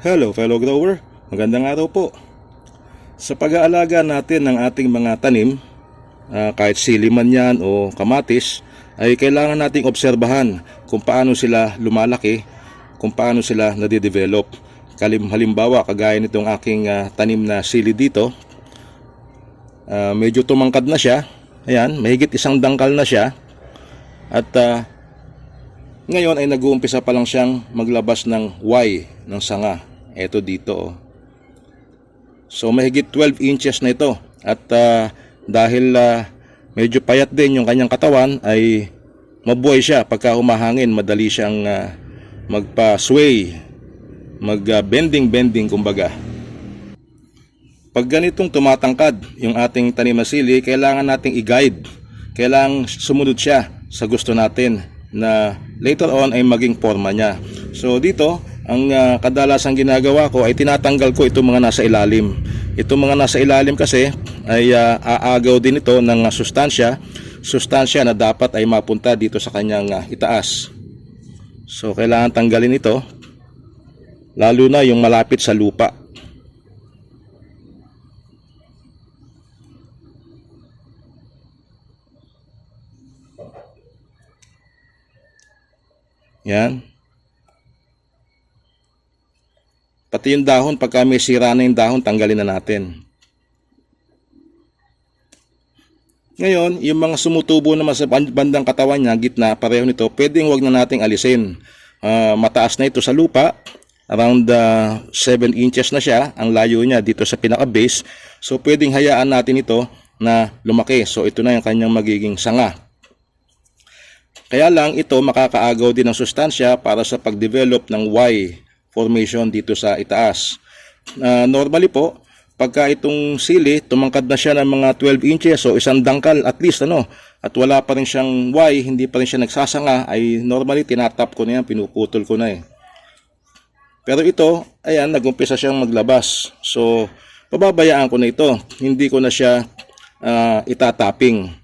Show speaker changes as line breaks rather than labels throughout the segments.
Hello fellow grower, magandang araw po. Sa pag-aalaga natin ng ating mga tanim, ah, kahit sili man yan o kamatis, ay kailangan nating obserbahan kung paano sila lumalaki, kung paano sila nadidevelop. Kalim halimbawa, kagaya nitong aking ah, tanim na sili dito, ah, medyo tumangkad na siya. Ayan, mahigit isang dangkal na siya. At ah, ngayon ay nag-uumpisa pa lang siyang maglabas ng Y ng sanga. Ito dito. oh. So mahigit 12 inches na ito. At ah, dahil ah, medyo payat din yung kanyang katawan ay mabuhay siya pagka humahangin. Madali siyang ah, magpa-sway, mag-bending-bending kumbaga. Pag ganitong tumatangkad yung ating tanim na sili, kailangan nating i-guide. Kailangan sumunod siya sa gusto natin na later on ay maging forma niya. So dito, ang ah, kadalasang ginagawa ko ay tinatanggal ko itong mga nasa ilalim. Itong mga nasa ilalim kasi ay ah, aagaw din ito ng ah, sustansya, sustansya na dapat ay mapunta dito sa kanyang ah, itaas. So kailangan tanggalin ito lalo na yung malapit sa lupa. Yan. Pati yung dahon, pagka may sira na yung dahon, tanggalin na natin. Ngayon, yung mga sumutubo naman sa ban- bandang katawan niya, gitna, pareho nito, pwedeng wag na nating alisin. Ah, mataas na ito sa lupa, around 7 inches na siya, ang layo niya dito sa pinaka-base. So, pwedeng hayaan natin ito na lumaki. So, ito na yung kanyang magiging sanga. Kaya lang ito makakaagaw din ng sustansya para sa pag-develop ng Y formation dito sa itaas. Ah, normally po, pagka itong sili, tumangkad na siya ng mga 12 inches o isang dangkal at least ano, at wala pa rin siyang Y, hindi pa rin siya nagsasanga, ay normally tinatap ko na yan, pinuputol ko na eh. Pero ito, ayan, nagumpisa siyang maglabas. So, pababayaan ko na ito. Hindi ko na siya ah, itatapping.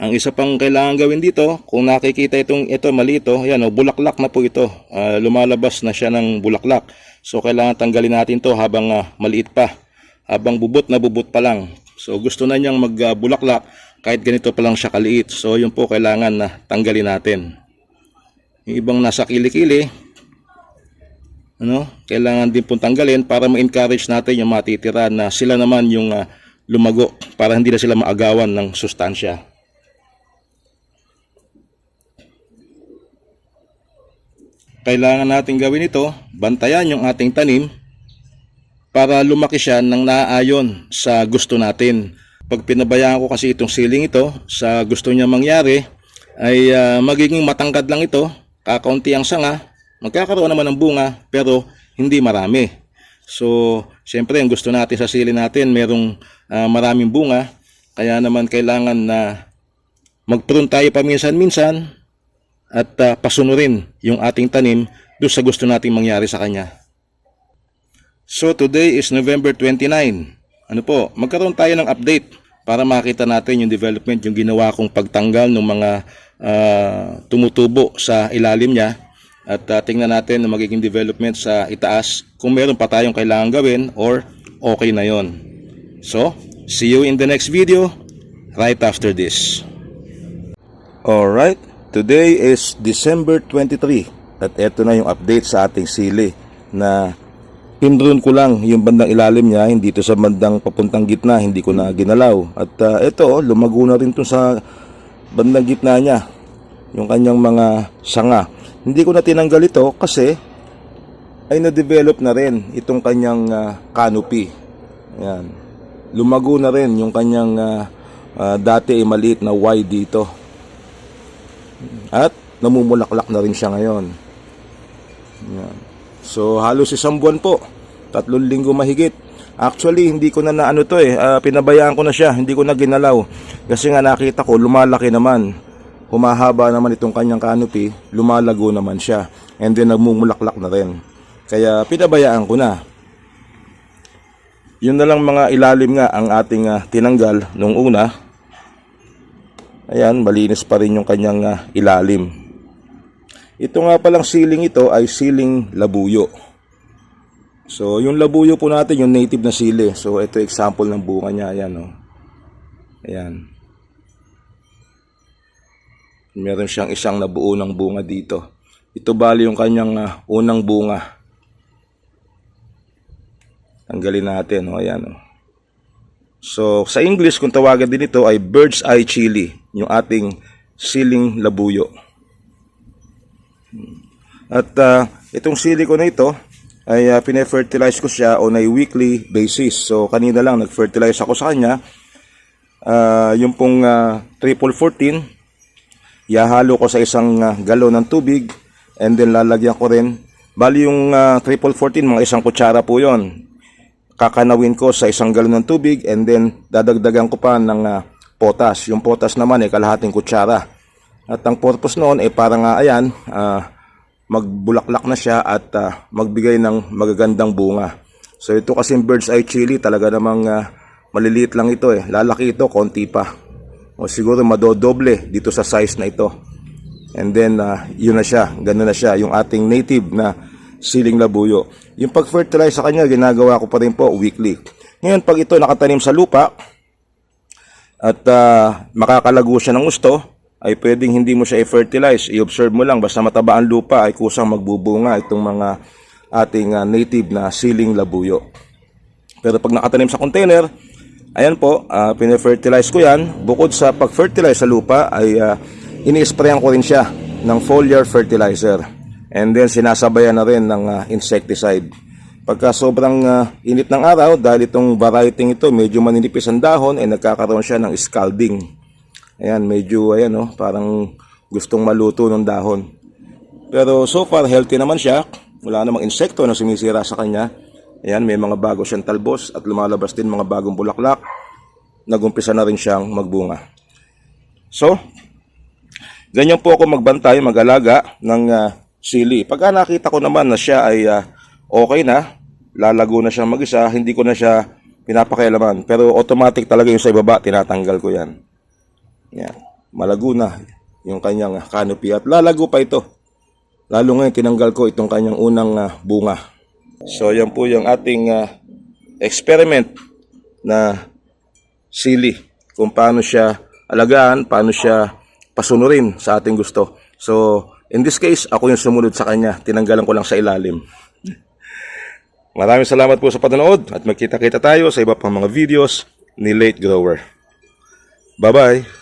Ang isa pang kailangan gawin dito, kung nakikita itong ito mali ito, ayan, oh, bulaklak na po ito. Ah, lumalabas na siya ng bulaklak. So kailangan tanggalin natin to habang ah, maliit pa. Habang bubot na bubot pa lang. So gusto na niyang magbulaklak kahit ganito pa lang siya kaliit. So yun po kailangan na tanggalin natin. Yung ibang nasa kilikili, ano, kailangan din pong tanggalin para ma-encourage natin yung matitira na sila naman yung ah, lumago para hindi na sila maagawan ng sustansya. Kailangan natin gawin ito, bantayan yung ating tanim para lumaki siya ng naaayon sa gusto natin. Pag pinabayaan ko kasi itong siling ito sa gusto niya mangyari, ay ah, magiging matangkad lang ito, kakaunti ang sanga, magkakaroon naman ng bunga, pero hindi marami. So, siyempre, ang gusto natin sa sili natin, merong ah, maraming bunga, kaya naman kailangan na magprune tayo paminsan-minsan at ah, pasunurin yung ating tanim doon sa gusto nating mangyari sa kanya. So today is November 29. Ano po, magkaroon tayo ng update para makita natin yung development, yung ginawa kong pagtanggal ng mga ah, tumutubo sa ilalim niya at ah, tingnan natin ang magiging development sa itaas kung meron pa tayong kailangan gawin or okay na yon. So, see you in the next video right after this. Alright, today is December 23 at eto na yung update sa ating sili na pinrun ko lang yung bandang ilalim niya, hindi ito sa bandang papuntang gitna, hindi ko na ginalaw. At uh, ito, oh, lumago na rin ito sa bandang gitna niya, yung kanyang mga sanga. Hindi ko na tinanggal ito kasi ay na-develop na rin itong kanyang ah, canopy. Ayan. Lumago na rin yung kanyang ah, ah, dati ay maliit na Y dito. At namumulaklak na rin siya ngayon. Yan. So halos isang buwan po. Tatlong linggo mahigit. Actually, hindi ko na naano to eh. ah, pinabayaan ko na siya. Hindi ko na ginalaw. Kasi nga nakita ko, lumalaki naman. Humahaba naman itong kanyang canopy. Lumalago naman siya. And then nagmumulaklak na rin. Kaya pinabayaan ko na. Yun na lang mga ilalim nga ang ating ah, tinanggal nung una. Ayan, malinis pa rin yung kanyang ah, ilalim. Ito nga palang siling ito ay siling labuyo. So, yung labuyo po natin, yung native na sili. So, ito example ng bunga niya. Ayan, oh. Ayan. Meron siyang isang nabuo ng bunga dito. Ito bali yung kanyang ah, unang bunga. Tanggalin natin, oh. Ayan, oh. So, sa English, kung tawagan din ito ay bird's eye chili, yung ating siling labuyo. At ah, itong sili ko na ito, ay uh, pine-fertilize ko siya on a weekly basis. So, kanina lang nag-fertilize ako sa kanya. Ah, yung pong ah, triple 14, ihahalo ko sa isang ah, galon ng tubig and then lalagyan ko rin. Bali yung ah, triple 14, mga isang kutsara po yon kakanawin ko sa isang galon ng tubig and then dadagdagan ko pa ng ah, potas. Yung potas naman ay kalahating kutsara. At ang purpose noon ay para nga ayan, ah, magbulaklak na siya at ah, magbigay ng magagandang bunga. So ito kasi bird's eye chili talaga namang ah, maliliit lang ito eh. Lalaki ito, konti pa. O siguro madodoble dito sa size na ito. And then ah, yun na siya, ganun na siya, yung ating native na siling labuyo. Yung pag-fertilize sa kanya, ginagawa ko pa rin po weekly. Ngayon, pag ito nakatanim sa lupa at ah, makakalago siya ng gusto, ay pwedeng hindi mo siya i-fertilize. I-observe mo lang, basta mataba ang lupa ay kusang magbubunga itong mga ating ah, native na siling labuyo. Pero pag nakatanim sa container, ayan po, uh, pine-fertilize ko yan. Bukod sa pag-fertilize sa lupa, ay uh, ini-sprayan ko rin siya ng foliar fertilizer. And then sinasabayan na rin ng ah, insecticide. Pagka sobrang ah, init ng araw, dahil itong variety ito, medyo maninipis ang dahon, ay nagkakaroon siya ng scalding. Ayan, medyo, ayan, oh, parang gustong maluto ng dahon. Pero so far, healthy naman siya. Wala namang insekto na sumisira sa kanya. Ayan, may mga bago siyang talbos at lumalabas din mga bagong bulaklak. Nagumpisa na rin siyang magbunga. So, ganyan po ako magbantay, mag-alaga ng ah, sili. Pagka nakita ko naman na siya ay ah, okay na, lalago na siyang mag-isa, hindi ko na siya pinapakialaman. Pero automatic talaga yung sa ibaba, tinatanggal ko yan. Yan. Malago na yung kanyang canopy at lalago pa ito. Lalo ngayon tinanggal ko itong kanyang unang ah, bunga. So yan po yung ating ah, experiment na sili. Kung paano siya alagaan, paano siya pasunurin sa ating gusto. So in this case, ako yung sumunod sa kanya. Tinanggalan ko lang sa ilalim. Maraming salamat po sa panonood at magkita-kita tayo sa iba pang mga videos ni Late Grower. Bye-bye!